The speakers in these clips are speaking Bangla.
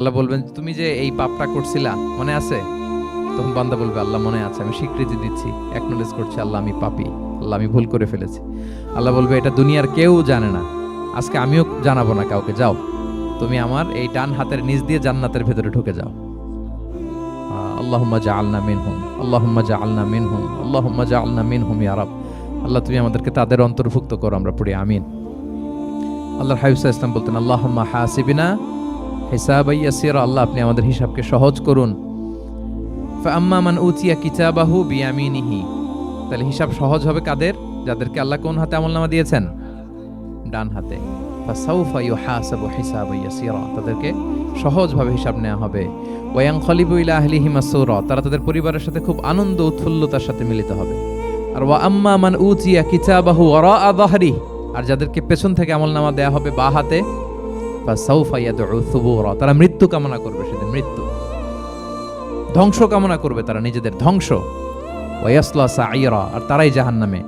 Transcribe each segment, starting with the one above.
আল্লাহ বলবেন, তুমি যে এই পাপটা করছিলা, মনে আছে? তখন বান্দা বলবে, আল্লাহ, মনে আছে, আমি স্বীকৃতি দিচ্ছি অ্যাকনোলেজ করছি, আল্লাহ, আমি পাপি, আল্লাহ, আমি ভুল করে ফেলেছি। আল্লাহ বলবে, এটা দুনিয়ার কেউ জানে না, আজকে আমিও জানাব না কাউকে, যাও, তুমি আমার এই ডান হাতের নিচ দিয়ে জান্নাতের ভেতরে ঢুকে যাও। আল্লাহুম্মা জাআলনা মিনহুম, আল্লাহুম্মা জাআলনা মিনহুম, আল্লাহুম্মা জাআলনা মিনহুম, ইয়া রাব। আল্লাহ, তুমি আমাদেরকে তাদের অন্তর্ভুক্ত করো, আমরা পড়ি, আমিন। আল্লাহ আলাইহি ওয়াসাল্লাম বলতেন, আল্লাহুম্মা হাসিবিনা আল্লাহ আপনি আমাদের হিসাবকে সহজ করুন। তাহলে হিসাব সহজ হবে কাদের? যাদেরকে আল্লাহ কোন হাতে আমলনামা দিয়েছেন? ডান হাতে। তাদেরকে সহজভাবে হিসাব নেওয়া হবে। ওয়াং খলিবু ইলা আহলিহি তারা তাদের পরিবারের সাথে খুব আনন্দ উৎফুল্লতার সাথে মিলিত হবে। আর ওয়া আম্মা মান উতিয়া কিতাবাহু ওয়ারা যাহরি আর যাদেরকে পেছন থেকে আমলনামা দেয়া হবে বা হাতে তারা মৃত্যু কামনা করবে সেদিন, মৃত্যু। ধ্বংস কামনা করবে তারা নিজেদের, ধ্বংস। আর তারাই জাহান্নামে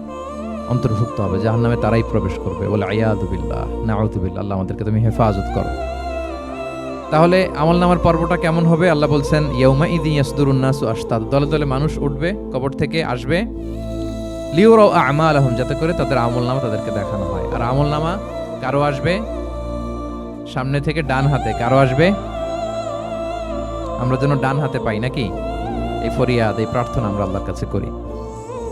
অন্তর্ভুক্ত হবে। জাহান্নামে তারাই প্রবেশ করবে। বলে আয়াদুবিল্লাহ নাউদুবিল্লাহ আল্লাহ আমাদেরকে তুমি হেফাজত করো। তাহলে আমল নামার পর্বটা কেমন হবে? আল্লাহ বলছেন ইয়ৌমা ইদিন ইয়াসদুরুন নাসু আশতাদ। দলে দলে মানুষ উঠবে, কবর থেকে আসবে। লিওরাও আমা আলহম যাতে করে তাদের আমল নামা তাদেরকে দেখানো হয়। আর আমল নামা কারও আসবে? সামনে থেকে ডান হাতে কারও আসবে? আমরা যেন ডান হাতে পাই নাকি? এই ফরিয়াদ, এই প্রার্থনা আমরা আল্লাহর কাছে করি।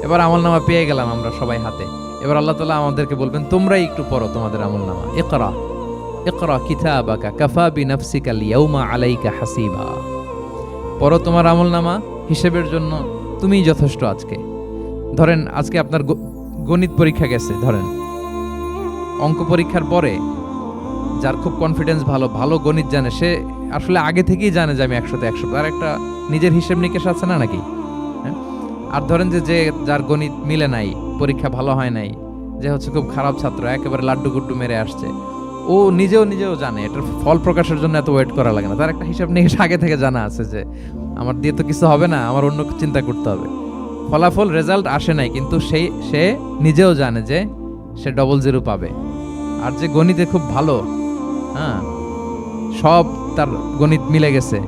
এবার আমল নামা পেয়ে গেলাম আমরা সবাই হাতে। এবার আল্লাহ তালা আমাদেরকে বলবেন, তোমরাই একটু পড়ো তোমাদের আমল নামা ইকরা। ইকরা কিতাবাকা কাফা বিনাফসিকা লিয়াউমা আলাইকা হাসিবা। পড়ো তোমার আমল নামা হিসেবের জন্য। তুমিই যথেষ্ট আজকে। ধরেন, আজকে আপনার গণিত পরীক্ষা গেছে, ধরেন। অঙ্ক পরীক্ষার পরে যার খুব কনফিডেন্স ভালো ভালো গণিত জানে, সে আসলে আগে থেকেই জানে যে আমি একশোতে একশো। তার একটা নিজের হিসেব নিকেশ আছে না নাকি? হ্যাঁ? আর ধরেন যে যে যার গণিত মিলে নাই, পরীক্ষা ভালো হয় নাই, যে হচ্ছে খুব খারাপ ছাত্র, একেবারে লাড্ডু গুড্ডু মেরে আসছে, ও নিজেও নিজেও জানে, এটার ফল প্রকাশের জন্য এত ওয়েট করা লাগে না। তার একটা হিসাব নিকেশ আগে থেকে জানা আছে যে, আমার দিয়ে তো কিছু হবে না, আমার অন্য চিন্তা করতে হবে। ফলাফল রেজাল্ট আসে নাই, কিন্তু সেই সে নিজেও জানে যে, সে ডবল জিরো পাবে। আর যে গণিতে খুব ভালো হ্যাঁ সব তার গণিত মিলে গেছে।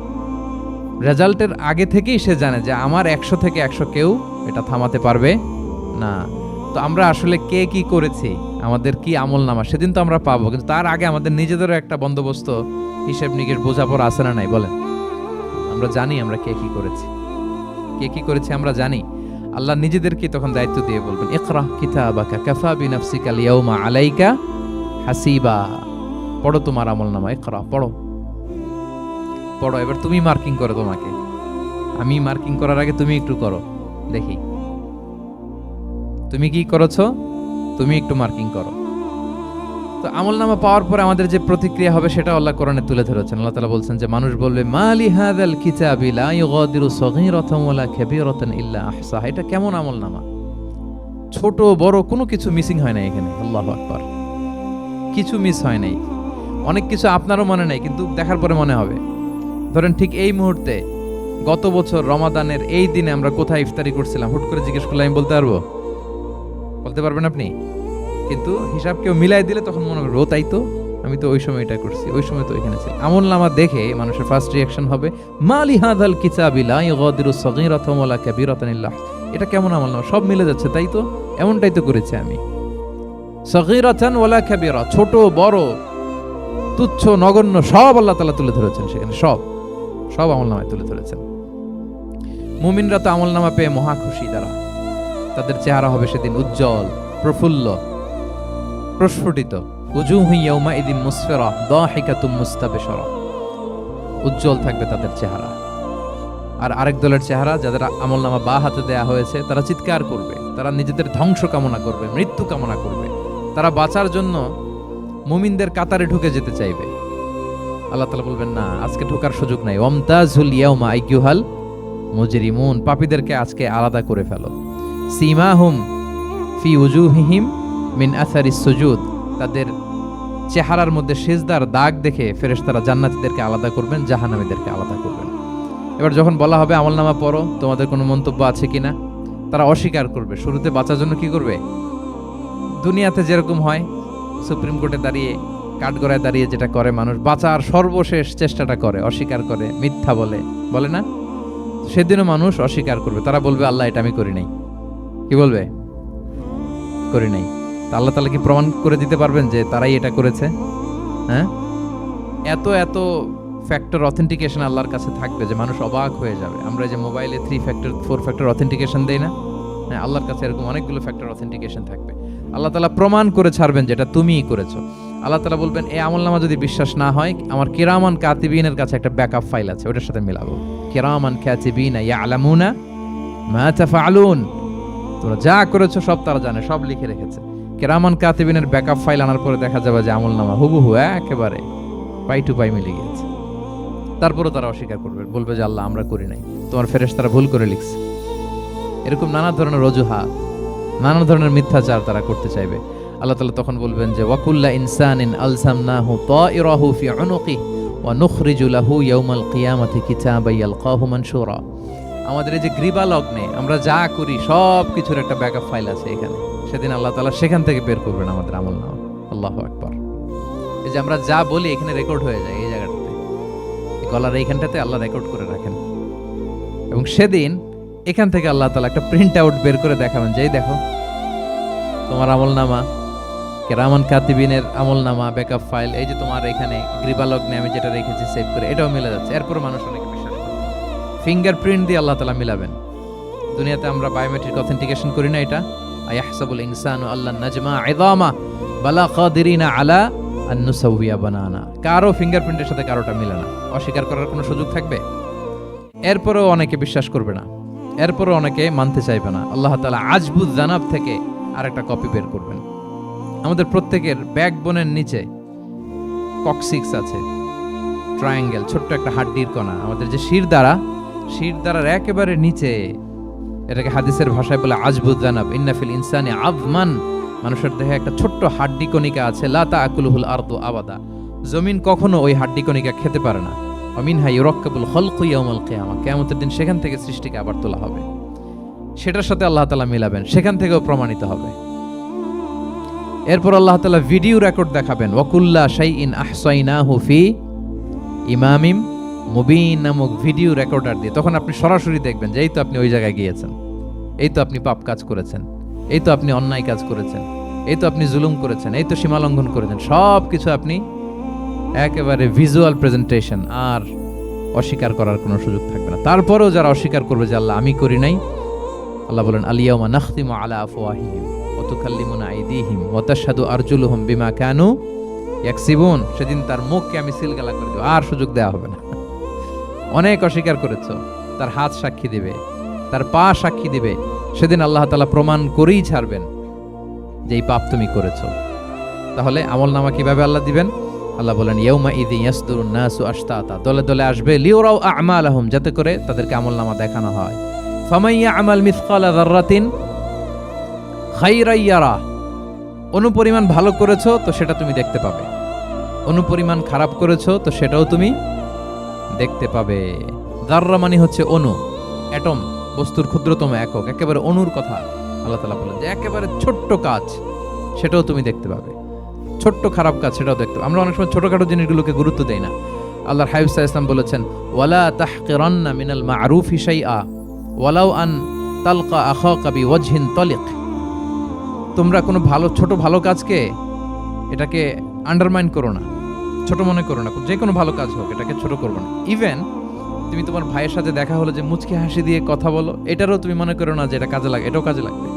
রেজাল্টের আগে থেকেই সে জানে যে আমার একশো থেকে একশো কেউ এটা থামাতে পারবে না। তো আমরা আসলে কে কি করেছি, আমাদের কি আমল নামা, সেদিন তো আমরা পাবো, কিন্তু তার আগে আমাদের নিজেদেরও একটা বন্দোবস্ত হিসেব নিকেশ বোঝাপড় আছে না নাই, বলেন। আমরা জানি আমরা কে কি করেছি। কে কি করেছি আমরা জানি। আল্লাহ নিজেদেরকে তখন দায়িত্ব দিয়ে বলবেন, ইকরা কিতাবাকা কাফা বিনাফসিকা লিয়াউমা আলাইকা হাসিবা। পড়ো তোমার আমল নামা, ইকরা, পড়ো। পড়ো, এবার তুমি মার্কিং করো তোমাকে। আমি মার্কিং করার আগে তুমি একটু করো, দেখি। তুমি কি করেছ? তুমি একটু মার্কিং করো। তো আমল নামা পাওয়ার পরে আমাদের যে প্রতিক্রিয়া হবে সেটা আল্লাহ কোরআনে তুলে ধরেছেন। আল্লাহ তাআলা বলছেন যে, মানুষ বলবে মালি হাদাল কিতাবি লা ইউগাদিরু সগীরাতান ওয়ালা কাবীরাতান ইল্লা আহসাহা। এটা কেমন আমল নামা? ছোট, বড় কোনো কিছু মিসিং হয় না এখানে। আল্লাহু আকবার। কিছু মিস হয় নাই। অনেক কিছু আপনারও মনে নেই, কিন্তু দেখার পরে মনে হবে। ধরেন ঠিক এই মুহূর্তে, গত বছর রমাদানের এই দিনে আমরা কোথায় ইফতারি করছিলাম, হুট করে জিজ্ঞেস করলে আমি বলতে পারব? বলতে পারবেন আপনি? কিন্তু হিসাব কেউ মিলাই দিলে তখন মনে ও, তাই তো? আমি তো ওই সময় এটা করছি, ওই সময় তো এখানে ছিলাম। আমল নামা দেখে মানুষের ফার্স্ট রিয়াকশন হবে মালি হাদাল কিতাবিলা ইগাদিরু সগীরাতাম ওয়ালা কাবীরাতান ইল্লা এটা কেমন আমল নামা? সব মিলে যাচ্ছে, তাই তো? এমনটাই তো করেছি আমি। সগীরাতান ওয়ালা কাবীরা, ছোট, বড় তুচ্ছ, নগণ্য সব আল্লাহ তালা তুলে ধরেছেন সেখানে, সব সব আমল নামায় তুলে ধরেছেন। মুমিনরা তো আমল নামা পেয়ে মহা খুশি তারা। তাদের চেহারা হবে সেদিন উজ্জ্বল, প্রফুল্ল, প্রস্ফুটিত। উজুহু ইয়াউমা ইদিন মুসফিরা, দাহিকাতুম মুস্তাবিশরা। উজ্জ্বল থাকবে তাদের চেহারা। আর আরেক দলের চেহারা, যাদের আমল নামা বা হাতে দেয়া হয়েছে, তারা চিৎকার করবে, তারা নিজেদের ধ্বংস কামনা করবে, মৃত্যু কামনা করবে। তারা বাঁচার জন্য মুমিনদের কাতারে ঢুকে যেতে চাইবে। আল্লাহ তালা বলবেন, না, আজকে ঢোকার সুযোগ নাই। ওমতাজুল ইয়াউমা আইকিউহাল মুজরিমুন। পাপীদেরকে আজকে আলাদা করে ফেলো। সীমাহুম ফি উজুহিহিম মিন আসারিস সুজুদ। তাদের চেহারার মধ্যে সেজদার দাগ দেখে ফেরেশতারা জান্নাতীদেরকে আলাদা করবেন, জাহান্নামীদেরকে আলাদা করবেন। এবার যখন বলা হবে আমলনামা পড়ো, তোমাদের কোনো মন্তব্য আছে কিনা? তারা অস্বীকার করবে। শুরুতে বাঁচার জন্য কি করবে? দুনিয়াতে যেরকম হয় সুপ্রিম কোর্টে দাঁড়িয়ে, কাঠগড়ায় দাঁড়িয়ে যেটা করে মানুষ, বাঁচার সর্বশেষ চেষ্টাটা করে, অস্বীকার করে, মিথ্যা বলে। বলে না? সেদিনও মানুষ অস্বীকার করবে। তারা বলবে, আল্লাহ, এটা আমি করি নাই। কি বলবে? করি নাই। তা আল্লাহ তালা কি প্রমাণ করে দিতে পারবেন যে তারাই এটা করেছে? হ্যাঁ? এত এত ফ্যাক্টর অথেন্টিকেশন আল্লাহর কাছে থাকবে যে মানুষ অবাক হয়ে যাবে। আমরা যে মোবাইলে three factor four factor authentication দেই না? হ্যাঁ আল্লাহর কাছে এরকম অনেকগুলো ফ্যাক্টর অথেন্টিকেশন থাকবে। আল্লাহ তালা প্রমাণ করে ছাড়বেন যেটা তুমিই করেছ। আল্লাহ তালা বলবেন এই আমলনামা যদি বিশ্বাস না হয়, আমার কিরামান কাতিবিনের কাছে একটা ব্যাকআপ ফাইল আছে, ওটার সাথে মিলাবো। কিরামান কাতিবিন ইয়া আলামুনা মা তোমরা যা করেছ সব তারা জানে, সব লিখে রেখেছে। কেরামান কাতিবিনের ব্যাকআপ ফাইল আনার পরে দেখা যাবে যে আমলনামা হুবহু একেবারে পাই টু পাই মিলে গিয়েছে। তারপরেও তারা অস্বীকার করবে, বলবে যে, আল্লাহ, আমরা করি নাই। তোমার ফেরেশ তারা ভুল করে লিখছে। এরকম নানা ধরনের অজুহাত। নানা ধরনের মিথ্যাচার তারা করতে চাইবে। আল্লাহ তাআলা তখন বলবেন যে, ওয়াকুল্লা ইনসানিন আলসামনাহু তাইরাহু ফি উনুকি ওয়া নুখরিজু লাহু ইয়াউমাল কিয়ামাতি কিতাবা ইয়ালকাহু মানশুরা। আমাদের এই যে গ্রীবা লগ্নে আমরা যা করি, সব কিছুর একটা ব্যাকআপ ফাইল আছে এখানে। সেদিন আল্লাহ তাআলা সেখান থেকে বের করবেন আমাদের আমল নামা। আল্লাহ একবার এই যে আমরা যা বলি এখানে রেকর্ড হয়ে যায় এই জায়গাটাতে। গলার এইখানটাতে আল্লাহ রেকর্ড করে রাখেন। এবং সেদিন এখান থেকে আল্লাহ তাআলা একটা প্রিন্ট আউট বের করে দেখাবেন, যে দেখো, তোমার আমল নামা কেরামান কাতিবিনের আমল নামা ব্যাকআপ ফাইল এই যে তোমার এখানে গ্রীবালগ্নে আমি যেটা রেখেছি সেভ করে, এটাও মিলে যাচ্ছে। এরপর মানুষ অনেক বিশ্বাস করে। ফিঙ্গারপ্রিন্ট দিয়ে আল্লাহ তালা মিলাবেন। দুনিয়াতে আমরা বায়োমেট্রিক অথেন্টিকেশন করি না এটা। আয়াহসাবুল ইনসানু আল্লাহ নাজমা ইদামা বালা কাদিরিনা আলা আন্নুসাউবিয়া বানানা। কারও ফিঙ্গারপ্রিন্টের সাথে কারোটা মিলে না। অস্বীকার করার কোনো সুযোগ থাকবে? এরপরেও অনেকে বিশ্বাস করবে না। এরপরও অনেকে মানতে চাইবে না। আল্লাহ তালা আজবুজ জানাব থেকে আরেকটা কপি বের করবেন। আমাদের প্রত্যেকের ব্যাকবোনের নিচে কক্সিক্স আছে। ট্রায়াঙ্গেল ছোট্ট একটা হাড্ডির কণা। আমাদের যে শির দ্বারা, শির দ্বারার একেবারে নিচে এটাকে হাদিসের ভাষায় বলে আজবুদ জানাব। ইন্নাফিল ইনসানি আবমান মানুষের দেহে একটা ছোট্ট হাড্ডি কণিকা আছে লাতা আকুলহুল আরদু আবাদা। জমিন কখনো ওই হাড্ডি কণিকা খেতে পারে না। অমিন হাই রক্কাবুল হলকু ইয়াউমাল কিয়ামা। কিয়ামতের দিন সেখান থেকে সৃষ্টিকে আবার তোলা হবে। সেটার সাথে আল্লাহ তাআলা মিলাবেন, সেখান থেকেও প্রমাণিত হবে। এরপর আল্লাহ তাআলা ভিডিও রেকর্ড দেখাবেন, ওয়াকুল্লা শাইইন আহসাইনাহু ফি ইমামিম মুবিন নামক ভিডিও রেকর্ডার দিয়ে। তখন আপনি সরাসরি দেখবেন যে এই তো আপনি ওই জায়গায় গিয়েছেন, এই তো আপনি পাপ কাজ করেছেন, এই তো আপনি অন্যায় কাজ করেছেন, এই তো আপনি জুলুম করেছেন, এই তো সীমালঙ্ঘন করেছেন সব কিছু আপনি একেবারে ভিজুয়াল প্রেজেন্টেশন আর অস্বীকার করার কোনো সুযোগ থাকবে না। তারপরেও যারা অস্বীকার করবে যে আল্লাহ আমি করি নাই, আল্লাহ বলেন আলিয়াউমা নাখতিমু আলা আফওয়াহিহিম ওয়া তুকাল্লিমুনা আইদিহিম ওয়া তাশহাদু আরজুলুহুম বিমা কানু ইয়াকসিবুন। সেদিন তার মুখকে আমি সিলগালা করে দেব, আর সুযোগ দেওয়া হবে না। অনেক অস্বীকার করেছ, তার হাত সাক্ষী দিবে, তার পা সাক্ষী দিবে, সেদিন আল্লাহ তাআলা প্রমাণ করেই ছাড়বেন যে এই পাপ তুমি করেছ। তাহলে আমল নামা কীভাবে আল্লাহ দিবেন? আল্লাহ বলেন ইয়ৌমা ইদি ইয়াসদুরুন নাসু আশতাতা। দলে দলে আসবে লিওরাও আমালাহুম, যাতে করে তাদেরকে আমল নামা দেখানো হয়। ফামাইয়া আমাল মিসকালা যাররাতিন খাইরাইয়ারা অনুপরিমাণ ভালো করেছ, তো সেটা তুমি দেখতে পাবে। অনুপরিমাণ খারাপ করেছ, তো সেটাও তুমি দেখতে পাবে। দাররা মানে হচ্ছে অনু, অ্যাটম, বস্তুর ক্ষুদ্রতম একক। একেবারে অনুর কথা আল্লাহ তালা বলেন যে, একেবারে ছোট্ট কাজ, সেটাও তুমি দেখতে পাবে। ছোট্ট খারাপ কাজ সেটাও দেখতে। আমরা অনেক সময় ছোটখাটো জিনিসগুলোকে গুরুত্ব দেই না। আল্লাহর হাইফসা ইসলাম বলেছেন, ওয়ালা তাহকিরান্না মিনাল মারুফ হিসাইআ ওয়ালাউ আন তালকা আখাকা বিওয়াজহিন তলিক। তোমরা কোনো ভালো, ছোট ভালো কাজকে এটাকে আন্ডারমাইন করো না। ছোট মনে করো না। যে কোনো ভালো কাজ হোক, এটাকে ছোট করব না। ইভেন তুমি তোমার ভাইয়ের সাথে দেখা হলো যে মুচকি হাসি দিয়ে কথা বলো, এটারও তুমি মনে করো না যে এটা কাজে লাগে, এটাও কাজে লাগবে।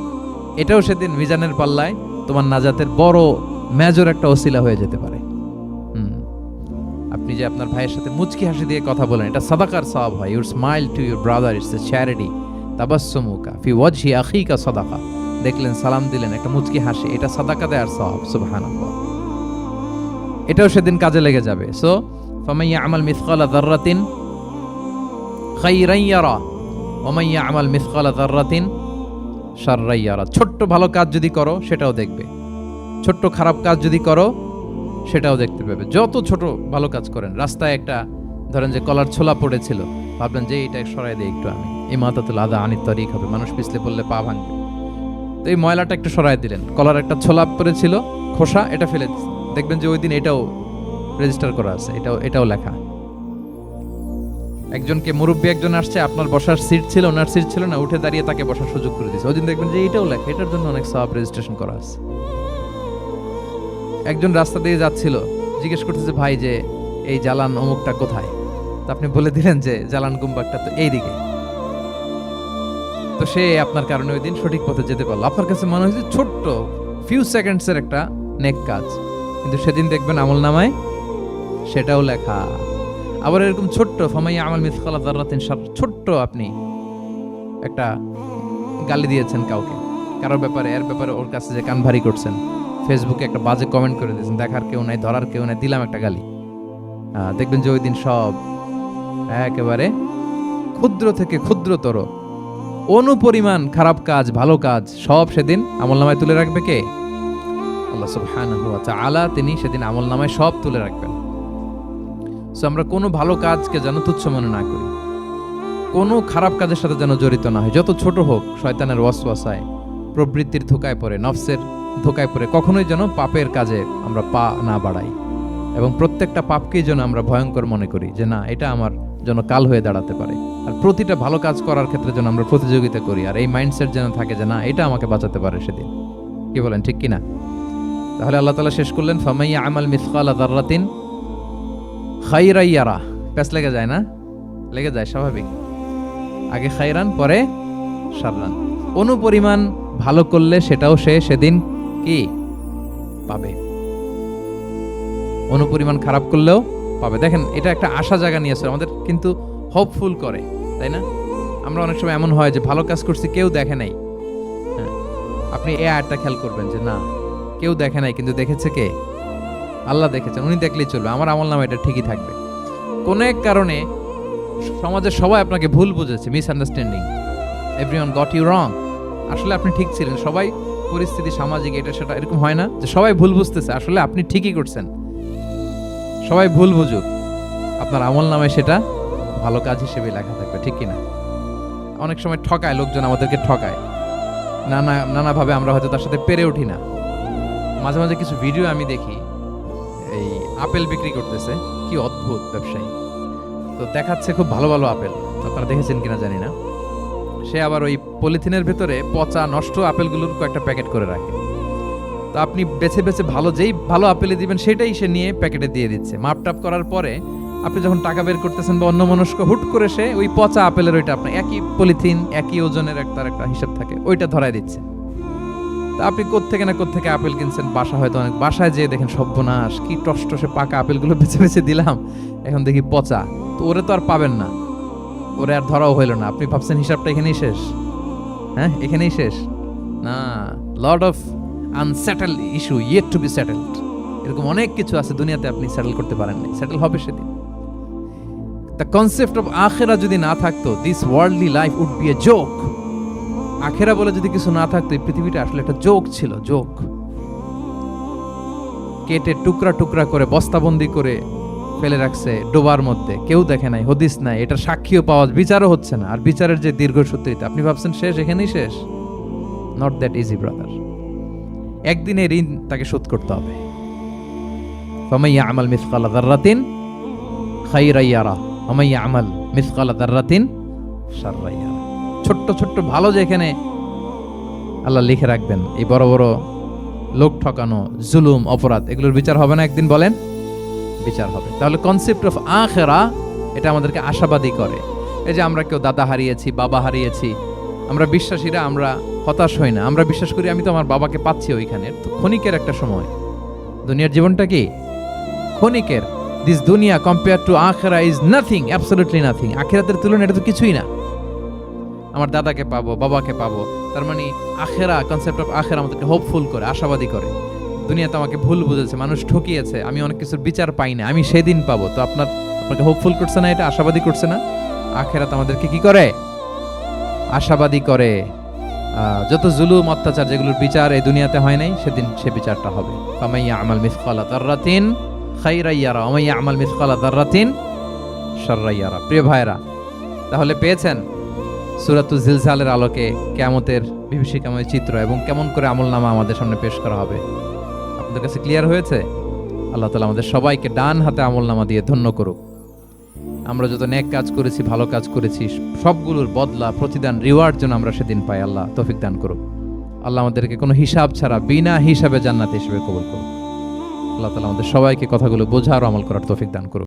এটাও সেদিন মিজানের পাল্লায় তোমার নাজাতের বড় মেজর একটা ওসিলা হয়ে যেতে পারে। আপনি যে আপনার ভাইয়ের সাথে মুচকি হাসি দিয়ে কথা বলেন, এটা সাদাকার সওয়াব হয়। Your smile to your brother it's a charity তাবাসসুমুকা, ফি ওয়াজহি আখিকা সাদাকা। দেখলেন, সালাম দিলেন, একটা মুচকি হাসি, এটা সাদাকা দেয়ার সওয়াব, সুবহানাল্লাহ। এটাও সেদিন কাজে লেগে যাবে। সো ফামাইয়া আমাল মিসকালা যাররাতিন, খাইরান ওমাইয়া আমাল মিসকালা যাররাতিন, শাররান ছোট্ট ভালো কাজ যদি করো, সেটাও দেখবে। ছোট্ট খারাপ কাজ যদি করো, সেটাও দেখতে পাবে। যত ছোট ভালো কাজ করেন, রাস্তায় একটা, ধরেন যে কলার ছোলা পড়েছিল, ভাবলেন যে এইটা সরাই দিই একটু আমি। এই মাতাতুল আদা আনিত তরিক হবে, মানুষ পিছলে পড়লে পা ভাঙবে। তো এই ময়লাটা একটু সরাই দিলেন। কলার একটা ছোলা পড়েছিল, খোসা, এটা ফেলে দেখবেন যে ওই দিন এটাও রেজিস্টার করা আছে, এটাও এটাও লেখা। একজনকে মুরব্বী একজন আসছে, আপনার বসার সিট ছিল, ওনার সিট ছিল না, উঠে দাঁড়িয়ে তাকে বসার সুযোগ করে দিয়েছে। ওই দিন দেখবেন যে এটাও লেখা, এটার জন্য অনেক সব রেজিস্ট্রেশন করা আছে। একজন রাস্তা দিয়ে যাচ্ছিল, জিজ্ঞেস করতেছে, ভাই, যে এই জালান অমুকটা কোথায়? তো আপনি বলে দিলেন যে জালান গুম্বাকটা তো এইদিকে। তো সে আপনার কারণে ওই দিন সঠিক পথে যেতে পারল। আপনার কাছে মনে হয়েছে ছোট্ট ফিউ সেকেন্ডসের একটা নেক কাজ। কিন্তু সেদিন দেখবেন আমল নামায় সেটাও লেখা। আবার এরকম ছোট্ট ফামাই আমল মিসকালা দাররাতিন শার ছোট্ট আপনি একটা গালি দিয়েছেন কাউকে। কারোর ব্যাপারে, এর ব্যাপারে ওর কাছে যে কান ভারী করছেন। ফেসবুকে একটা বাজে কমেন্ট করে দিয়েছেন, দেখার কেউ নাই, ধরার কেউ নাই, দিলাম একটা গালি। দেখবেন যে ওই দিন সব একেবারে ক্ষুদ্র থেকে ক্ষুদ্রতর। অনুপরিমাণ খারাপ কাজ, ভালো কাজ, সব সেদিন আমল নামায় তুলে রাখবে কে? আল্লাহ সুবহানাহু ওয়া তাআলা, তিনি সেদিন আমল নামায় সব তুলে রাখবেন। সো আমরা কোনো ভালো কাজকে যেন তুচ্ছ মনে না করি। কোনো খারাপ কাজের সাথে যেন জড়িত না হয়। যত ছোট হোক, শয়তানের ওয়াসওয়াসায়, প্রবৃত্তির ধোকায় পড়ে, নফসের ধোকায় পড়ে। কখনোই যেন পাপের কাজে আমরা পা না বাড়াই। এবং প্রত্যেকটা পাপকেই যেন আমরা ভয়ঙ্কর মনে করি যে, না, এটা আমার যেন কাল হয়ে দাঁড়াতে পারে। আর প্রতিটা ভালো কাজ করার ক্ষেত্রে যেন আমরা প্রতিযোগিতা করি। আর এই মাইন্ডসেট যেন থাকে যে, না, এটা আমাকে বাঁচাতে পারে সেদিন। কি বলেন, ঠিক কি না তাহলে আল্লাহ তালা শেষ করলেন ফামাইয়া আমাল মিসকালা দাররাতিন খাইরাইয়ারা প্যাস লেগে যায় না? লেগে যায়, স্বাভাবিক। আগে খাইরান, পরে সাররান অনুপরিমাণ ভালো করলে সেটাও সে সেদিন কি? পাবে। অনুপরিমাণ খারাপ করলেও পাবে। দেখেন, এটা একটা আশা জায়গা নিয়ে আসলে আমাদের কিন্তু হোপফুল করে, তাই না? আমরা অনেক সময় এমন হয় যে ভালো কাজ করছি, কেউ দেখে নাই। হ্যাঁ আপনি এ আয়টা খেয়াল করবেন যে না, কেউ দেখে নাই, কিন্তু দেখেছে কে? আল্লাহ দেখেছেন, উনি দেখলেই চলবে। আমার আমল নামে এটা ঠিকই থাকবে। কোন এক কারণে সমাজের সবাই আপনাকে ভুল বুঝেছে miss misunderstanding everyone got you wrong আসলে আপনি ঠিক ছিলেন। সবাই পরিস্থিতি সামাজিক, এটা সেটা এরকম হয় না যে সবাই ভুল বুঝতেছে। আসলে আপনি ঠিকই করছেন। সবাই ভুল বুঝুক। আপনার আমল নামে সেটা ভালো কাজ হিসেবে লেখা থাকবে, ঠিক কিনা? অনেক সময় ঠকায়, লোকজন আমাদেরকে ঠকায়। নানা, নানাভাবে আমরা হয়তো তার সাথে পেরে উঠি না। মাঝে মাঝে কিছু ভিডিও আমি দেখি, এই আপেল বিক্রি করতেছে। কি অদ্ভুত ব্যবসায়ী। তো দেখাচ্ছে খুব ভালো ভালো আপেল। আপনারা দেখেছেন কিনা জানি না। সে আবার ওই পলিথিনের ভেতরে পচা নষ্ট আপেলগুলোর কয়েকটা প্যাকেট করে রাখে। তো আপনি বেছে বেছে ভালো যেই ভালো আপেলে দিবেন, সেটাই সে নিয়ে প্যাকেটে দিয়ে দিচ্ছে। মাপ টাপ করার পরে আপনি যখন টাকা বের করতেছেন বা অন্য মনস্ক হুট করে সে ওই পচা আপেলের ওইটা আপনার একই পলিথিন, একই ওজনের একটা একটা হিসাব থাকে, ওইটা ধরায় দিচ্ছে। তা আপনি কোত্থেকে না কোত্থেকে আপেল কিনছেন? বাসা হয়তো অনেক, বাসায় যেয়ে দেখেন সর্বনাশ, কি টসটসে পাকা আপেলগুলো বেছে বেছে দিলাম, এখন দেখি পচা। তো ওরে তো আর পাবেন না। ওরে আর ধরাও হইল না। আপনি ভাবছেন হিসাবটা এখানেই শেষ? হ্যাঁ এখানেই শেষ? না lot of unsettle issue yet to be settled এরকম অনেক কিছু আছে দুনিয়াতে আপনি সেটেল করতে পারেন নাই। সেটেল হবে সেদিন। দ্য কনসেপ্ট অফ আখেরা যদি না থাকতো this worldly life would be a joke আখেরা বলে যদি কিছু না থাকতো, এই পৃথিবীটা আসলে একটা জোক ছিল জোক কেটে টুকরা টুকরা করে, বস্তাবন্দি করে ফেলে রাখছে ডোবার মধ্যে। কেউ দেখে নাই, হদিস নাই, এটার সাক্ষীও পাওয়া, বিচারও হচ্ছে না। আর বিচারের যে দীর্ঘসূত্রিতা আপনি ভাবছেন শেষ, এখানেই শেষ? নট দ্যাট ইজি ব্রাদার একদিনে ঋণ তাকে শোধ করতে হবে। ফামাইয়া আমাল মিসকালা দাররাতিন খাইরাইয়ারা আমাইয়া আমাল মিসকালা দাররাতিন শাররাইয়ারা ছোট্ট ছোট্ট, ভালো যেখানে আল্লাহ লিখে রাখবেন। এই বড় বড় লোক ঠকানো, জুলুম, অপরাধ, এগুলোর বিচার হবে না একদিন, বলেন? বিচার হবে। তাহলে কনসেপ্ট অফ আখেরা, এটা আমাদেরকে আশাবাদী করে। এই যে আমরা কেউ দাদা হারিয়েছি, বাবা হারিয়েছি, আমরা বিশ্বাসীরা, আমরা হতাশ হই না। আমরা বিশ্বাস করি আমি তো আমার বাবাকে পাচ্ছি ওইখানে। তো ক্ষণিকের একটা সময়। দুনিয়ার জীবনটা কি? ক্ষণিকের। দিস দুনিয়া কম্পেয়ার টু আখেরা ইজ নাথিং অ্যাবসলিউটলি নাথিং আখেরাতের তুলনায় এটা তো কিছুই না। আমার দাদাকে পাবো, বাবাকে পাবো। তার মানে আখেরা কনসেপ্ট অফ আখেরা আমাদেরকে হোপফুল করে, আশাবাদী করে। দুনিয়াতে আমাকে ভুল বুঝেছে, মানুষ ঠকিয়েছে, আমি অনেক কিছুর বিচার পাই না আমি সেদিন পাবো। তো আপনার, আপনাকে হোপফুল করছে না এটা? আশাবাদী করছে না? আখেরাত আমাদেরকে কি করে? আশাবাদী করে যত জুলুম, অত্যাচার যেগুলোর বিচার এই দুনিয়াতে হয় নাই, সেদিন সে বিচারটা হবে। কামাইয়া আমাল মিসকালা দাররাতিন খাইরাইয়ারা আমাইয়া আমাল মিসকালা দাররাতিন শাররাইয়ারা প্রিয় ভাইরা তাহলে পেয়েছেন সুরাতু জিলসালের আলোকে কেমতের বিভীষিকাময় চিত্র এবং কেমন করে আমল নামা আমাদের সামনে পেশ করা হবে? আপনাদের কাছে ক্লিয়ার হয়েছে? আল্লাহ তালা আমাদের সবাইকে ডান হাতে আমল নামা দিয়ে ধন্য করুক। আমরা যত নেক কাজ করেছি, ভালো কাজ করেছি, সবগুলোর বদলা, প্রতিদান রিওয়ার্ড যেন আমরা সেদিন পাই, আল্লাহ তফিক দান করুক। আল্লাহ আমাদেরকে কোনো হিসাব ছাড়া, বিনা হিসাবে জান্নাত হিসেবে কবুল করুক। আল্লাহ তালা আমাদের সবাইকে কথাগুলো বোঝার আমল করার তফিক দান করুক।